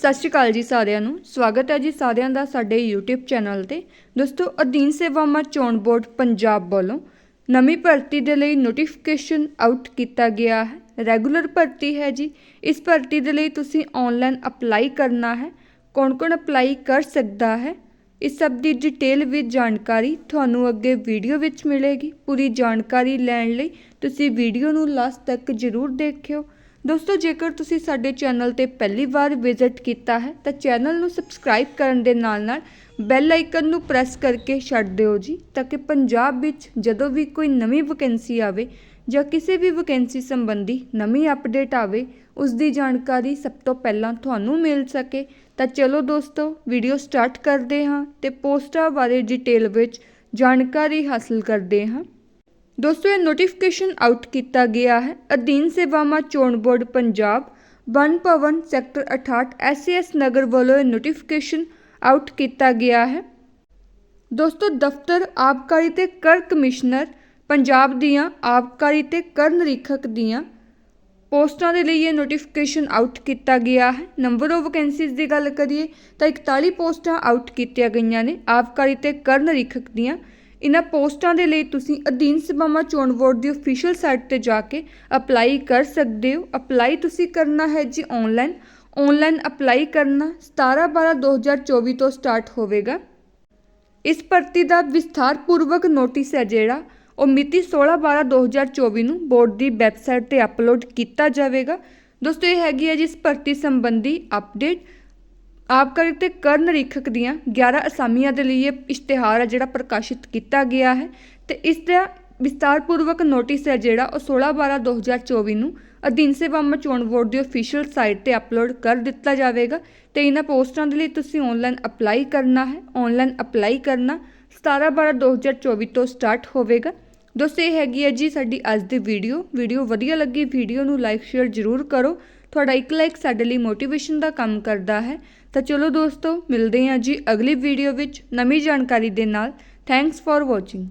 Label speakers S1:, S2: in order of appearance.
S1: ਸਤਿ ਸ਼੍ਰੀ ਅਕਾਲ ਜੀ ਸਾਰਿਆਂ ਨੂੰ। ਸਵਾਗਤ ਹੈ ਜੀ ਸਾਰਿਆਂ ਦਾ ਸਾਡੇ YouTube ਚੈਨਲ ਤੇ। ਦੋਸਤੋ, ਅਧੀਨ ਸੇਵਾਵਾਂ ਚੋਣ ਬੋਰਡ ਪੰਜਾਬ ਵੱਲੋਂ ਨਵੀਂ ਭਰਤੀ ਦੇ ਲਈ ਨੋਟੀਫਿਕੇਸ਼ਨ ਆਊਟ ਕੀਤਾ ਗਿਆ ਹੈ। ਰੈਗੂਲਰ ਭਰਤੀ ਹੈ ਜੀ। ਇਸ ਭਰਤੀ ਦੇ ਲਈ ਤੁਸੀਂ ਆਨਲਾਈਨ ਅਪਲਾਈ ਕਰਨਾ ਹੈ। ਕੌਣ-ਕੌਣ ਅਪਲਾਈ ਕਰ ਸਕਦਾ ਹੈ, ਇਸ ਸਭ ਦੀ ਡਿਟੇਲ ਵਿੱਚ ਜਾਣਕਾਰੀ ਤੁਹਾਨੂੰ ਅੱਗੇ ਵੀਡੀਓ ਵਿੱਚ ਮਿਲੇਗੀ। ਪੂਰੀ ਜਾਣਕਾਰੀ ਲੈਣ ਲਈ ਤੁਸੀਂ ਵੀਡੀਓ ਨੂੰ ਲਾਸਟ ਤੱਕ ਜ਼ਰੂਰ ਦੇਖਿਓ। ਦੋਸਤੋ, ਜੇਕਰ ਤੁਸੀਂ ਸਾਡੇ ਚੈਨਲ ਤੇ ਪਹਿਲੀ ਵਾਰ ਵਿਜ਼ਿਟ ਕੀਤਾ ਹੈ, ਤਾਂ ਚੈਨਲ ਨੂੰ ਸਬਸਕ੍ਰਾਈਬ ਕਰਨ ਦੇ ਨਾਲ-ਨਾਲ ਬੈਲ ਆਈਕਨ ਨੂੰ ਪ੍ਰੈਸ ਕਰਕੇ ਛੱਡ ਦਿਓ ਜੀ, ਤਾਂ ਕਿ ਪੰਜਾਬ ਵਿੱਚ ਜਦੋਂ ਵੀ ਕੋਈ ਨਵੀਂ ਵੈਕੈਂਸੀ ਆਵੇ ਜਾਂ ਕਿਸੇ ਵੀ ਵੈਕੈਂਸੀ ਸੰਬੰਧੀ ਨਵੀਂ ਅਪਡੇਟ ਆਵੇ, ਉਸ ਦੀ ਜਾਣਕਾਰੀ ਸਭ ਤੋਂ ਪਹਿਲਾਂ ਤੁਹਾਨੂੰ ਮਿਲ ਸਕੇ। ਤਾਂ ਚਲੋ ਦੋਸਤੋ, ਵੀਡੀਓ ਸਟਾਰਟ ਕਰਦੇ ਹਾਂ ਤੇ ਪੋਸਟਾਂ ਬਾਰੇ ਡਿਟੇਲ ਵਿੱਚ ਜਾਣਕਾਰੀ ਹਾਸਲ ਕਰਦੇ ਹਾਂ। ਦੋਸਤੋ, ਇਹ ਨੋਟੀਫਿਕੇਸ਼ਨ ਆਊਟ ਕੀਤਾ ਗਿਆ ਹੈ। ਅਧੀਨ ਸੇਵਾਵਾਂ ਚੋਣ ਬੋਰਡ ਪੰਜਾਬ, ਵਨ ਭਵਨ ਸੈਕਟਰ 68 ਐਸਐਸ ਨਗਰ ਵੱਲੋਂ ਇਹ ਨੋਟੀਫਿਕੇਸ਼ਨ ਆਊਟ ਕੀਤਾ ਗਿਆ ਹੈ। ਦੋਸਤੋ, ਦਫ਼ਤਰ ਆਬਕਾਰੀ ਤੇ ਕਰ ਕਮਿਸ਼ਨਰ ਪੰਜਾਬ ਦੀਆਂ, ਆਬਕਾਰੀ ਤੇ ਕਰ ਨਿਰੀਖਕ ਦੀਆਂ ਪੋਸਟਾਂ ਦੇ ਲਈ ਇਹ ਨੋਟੀਫਿਕੇਸ਼ਨ ਆਊਟ ਕੀਤਾ ਗਿਆ ਹੈ। ਨੰਬਰ ਆਫ ਵੈਕੈਂਸੀਜ਼ ਦੀ ਗੱਲ ਕਰੀਏ ਤਾਂ 41 ਪੋਸਟਾਂ ਆਊਟ ਕੀਤੀਆਂ ਗਈਆਂ ਨੇ। ਆਬਕਾਰੀ ਤੇ ਕਰ ਨਿਰੀਖਕ ਦੀਆਂ ਇਹਨਾਂ ਪੋਸਟਾਂ ਦੇ ਲਈ ਤੁਸੀਂ ਅਧੀਨ ਸਭਾਵਾਂ ਚੋਣ ਬੋਰਡ ਦੀ ਅਫੀਸ਼ੀਅਲ ਸਾਈਟ ਤੇ ਜਾ ਕੇ ਅਪਲਾਈ ਕਰ ਸਕਦੇ ਹੋ। ਅਪਲਾਈ ਤੁਸੀਂ ਕਰਨਾ ਹੈ ਜੀ ਆਨਲਾਈਨ ਆਨਲਾਈਨ ਅਪਲਾਈ ਕਰਨਾ 17 12 2024 ਤੋਂ ਸਟਾਰਟ ਹੋਵੇਗਾ। ਇਸ ਭਰਤੀ ਦਾ ਵਿਸਥਾਰ ਪੂਰਵਕ ਨੋਟਿਸ ਹੈ ਜਿਹੜਾ, ਉਹ ਮਿਤੀ 16 12 2024 ਨੂੰ ਬੋਰਡ ਦੀ ਵੈਬਸਾਈਟ ਤੇ ਅਪਲੋਡ ਕੀਤਾ ਜਾਵੇਗਾ। ਦੋਸਤੋ, ਇਹ ਹੈਗੀ ਹੈ ਜੀ ਇਸ ਭਰਤੀ ਸੰਬੰਧੀ ਅਪਡੇਟ ਆਬਕਾਰੀ ਤੇ ਕਰ ਨਿਰੀਖਕ ਦੀਆਂ 11 ਅਸਾਮੀਆਂ ਦੇ ਲਈ ਇਹ ਇਸ਼ਤਿਹਾਰ ਹੈ ਜਿਹੜਾ ਪ੍ਰਕਾਸ਼ਿਤ ਕੀਤਾ ਗਿਆ ਹੈ ਤੇ ਇਸ ਦਾ ਵਿਸਤਾਰਪੂਰਵਕ ਨੋਟਿਸ ਹੈ ਜਿਹੜਾ ਉਹ 16 12 2024 ਨੂੰ ਅਧੀਨ ਸੇਵਾਵਾਂ ਚੋਣ ਬੋਰਡ ਦੀ ਅਫੀਸ਼ੀਅਲ ਸਾਈਟ ਤੇ ਅਪਲੋਡ ਕਰ ਦਿੱਤਾ ਜਾਵੇਗਾ ਤੇ ਇਹਨਾਂ ਪੋਸਟਾਂ ਦੇ ਲਈ ਤੁਸੀਂ ਆਨਲਾਈਨ ਅਪਲਾਈ ਕਰਨਾ ਹੈ। ਆਨਲਾਈਨ ਅਪਲਾਈ ਕਰਨਾ 17 12 2024 ਤੋਂ ਸਟਾਰਟ ਹੋਵੇਗਾ। ਦੋਸਤੋ, ਇਹ ਹੈਗੀ ਹੈ ਜੀ ਸਾਡੀ ਅੱਜ ਦੀ ਵੀਡੀਓ ਵੀਡੀਓ ਵਧੀਆ ਲੱਗੀ ਵੀਡੀਓ ਨੂੰ ਲਾਈਕ ਸ਼ੇਅਰ ਜ਼ਰੂਰ ਕਰੋ ਤੁਹਾਡਾ ਇੱਕ ਲਾਈਕ ਸਾਡੇ ਲਈ ਮੋਟੀਵੇਸ਼ਨ ਦਾ ਕੰਮ ਕਰਦਾ ਹੈ। ਤਾਂ ਚਲੋ ਦੋਸਤੋ, ਮਿਲਦੇ ਹਾਂ ਜੀ ਅਗਲੀ ਵੀਡੀਓ ਵਿੱਚ ਨਵੀਂ ਜਾਣਕਾਰੀ ਦੇ ਨਾਲ। Thanks for watching